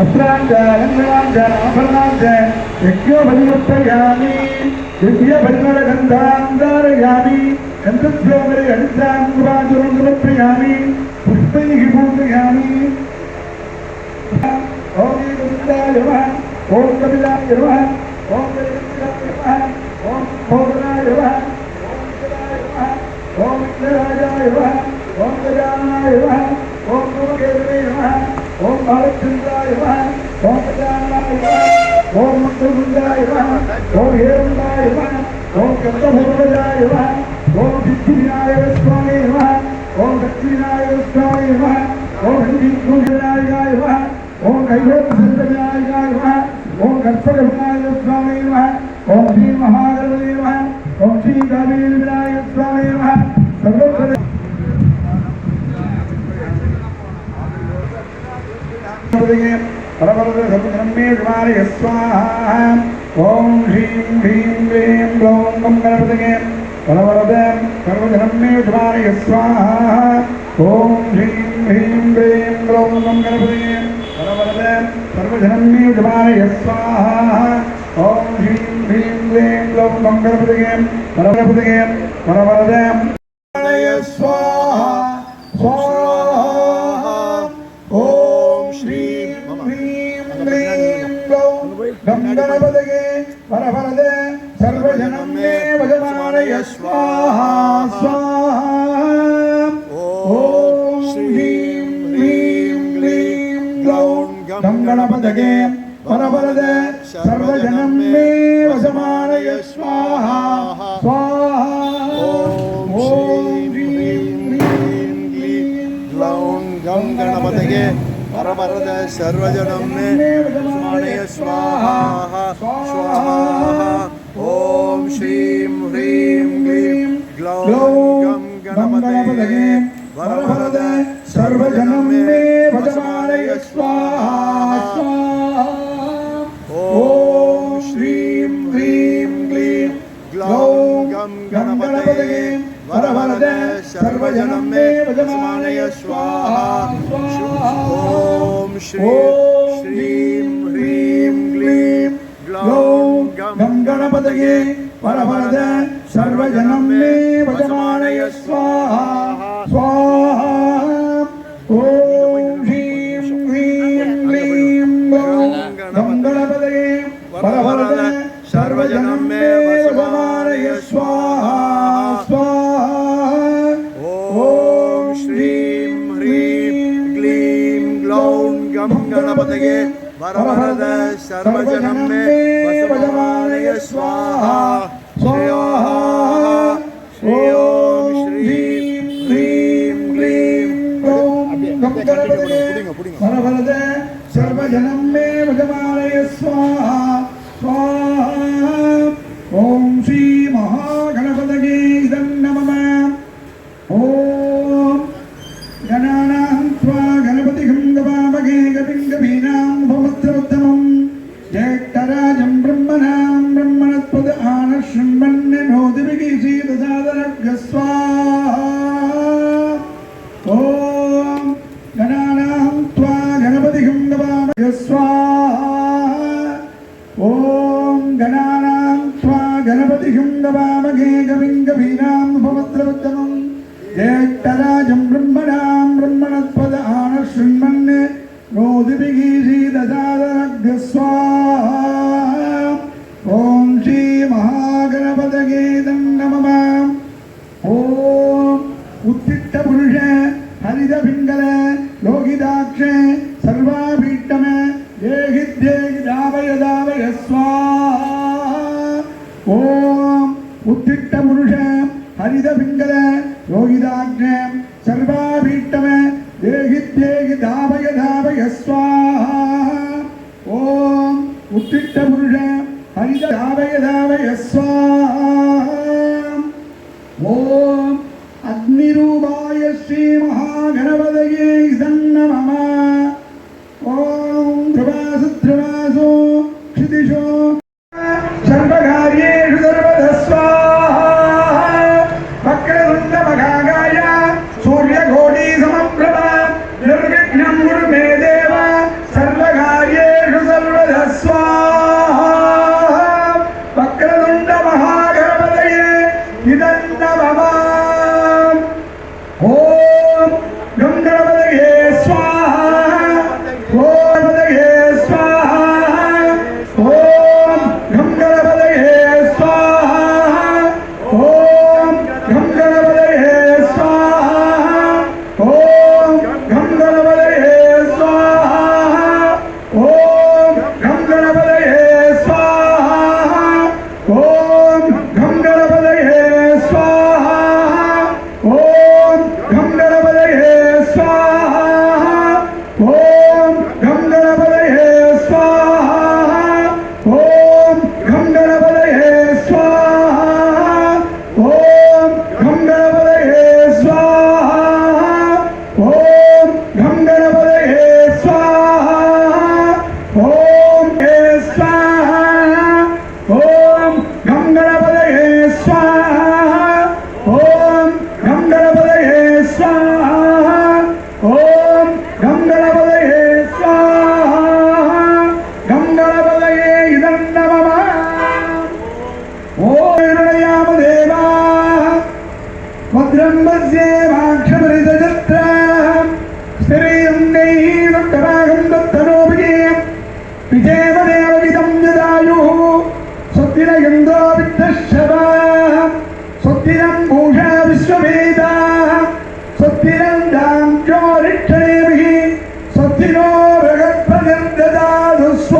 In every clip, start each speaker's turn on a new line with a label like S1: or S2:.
S1: அஸ்ராந்த ரங்கராந்த ஆபரணாந்த யக்ஞ பலிவர்த்தயாமி யக்ஞ பலிவரகந்தாந்தாரயாமி கந்தத்யோமரை அடித்தாங்குபாதுரம் சமர்ப்பயாமி புஷ்பைகி பூஜயாமி ஓம் கவிதாய நமः ஓம் கபிலாய நமः ஓம் கவிதாய நமः ஓம் போகனாய நமः ஓம் சிவாய நமः ஓம் விக்னராஜாய நமः ஓம் கஜானாய நமः ஓம் குமகேதவே நமः ஓம் பாலச்சந்திராய நமः ओम ओम मंत्रभुजाय नमः ओम हेरुंडाय नमः ओम कल्पभुजाय नमः ओम सिद्धिविनायक स्वामी नमः ओम दक्षिणायक स्वामी नमः ओम हिंदीभुजाय नमः ओम कैलोपसंतजाय नमः ओम कर्पकभुजाय स्वामी नमः ओम श्री महागणपति नमः ओम श्री गावीर विनायक स्वामी नमः सर्वत्र Thank you. பரபரதே ஓம் ஹ்ரீம் ஹ்ரீம் ஹ்ரீம் க்ளோம் கம் கணபதே பரவரதே சர்வஜனமே துமாரய ஸ்வாஹா ஓம் ஹ்ரீம் ஹ்ரீம் ஹ்ரீம் க்ளோம் கம் கணபதே பரவரதே சர்வஜனமே துமாரய ஸ்வாஹா ஓம் ஹ்ரீம் ஹ்ரீம் ஹ்ரீம் க்ளோம்
S2: ग्लौं गं गणपतये
S1: परवरद सर्वजनं मे वशमानय स्वाहा। स्वाहा ॐ श्रीं ह्रीं क्लीं ग्लौं गं गणपतये परमरद सर्वजनं मे स्मरणय स्वाहा। स्वाहा ॐ श्रीं ह्रीं क्लीं
S2: ग्लौं गं गणपतये परमरद सर्वजनं मे
S1: சர்வஜனம் மே வஜமாலய சுவாஹா. स्वाहा ॐ गणानां त्वा गणपतिगं गवामगे गविं गभीरां भवत्रमुत्तमम् जयकराजं ब्रह्मणां ब्रह्मणस्पद आनशृण्वन् नोदिभिगीषीदसादरग्रस्वाहा ॐ श्रीमहागणपतये नमः ॐ उत्तिष्ठपुरुष हरितपिङ्गल लोहिताक्ष सर्वाभीष्टम ஏகித்தேகிதாவயதாவய ஓம் உத்திட்ட முருஷம் ஹரித பிங்கல ரோகிதாக்னம் சர்வா Open the door to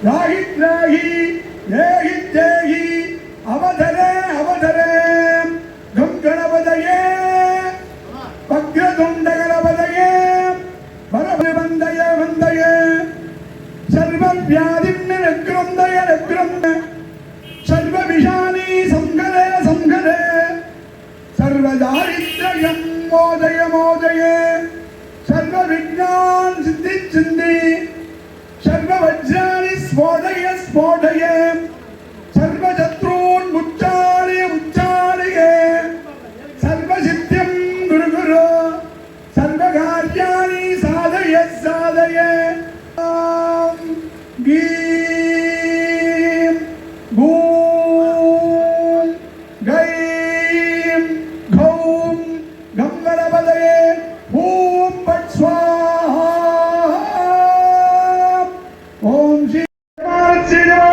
S1: Lahit lahi, lahit dahi, ama for the yes, for the yes. Srinivas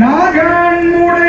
S1: நாகன்முடைய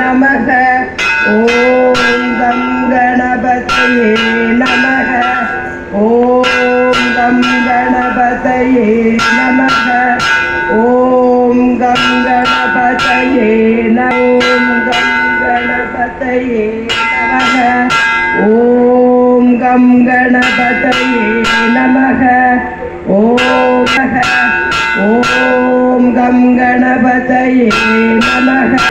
S3: நமக. ஓம் கம் கணபதையே நமக. ஓம் கம் கணபதையே நமக. ஓம் கம் கணபதையே ஓம் கம் கணபதையே நமக. ஓம் கம் கணபதையே நமக. ஓம் ஓம் கம் கணபதையே நமக.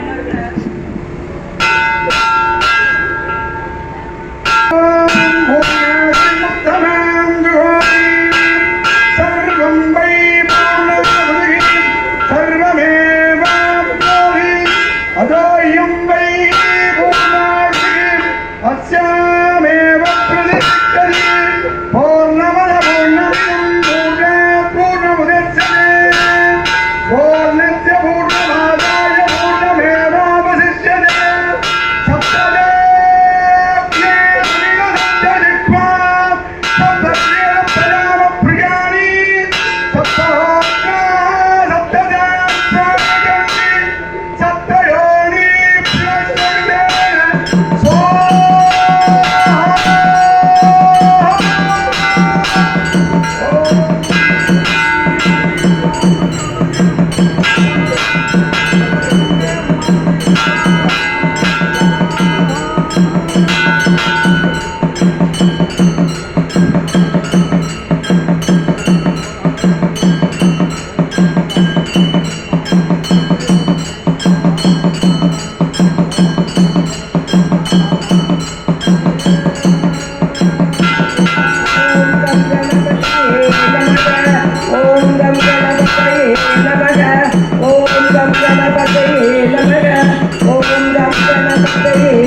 S3: day.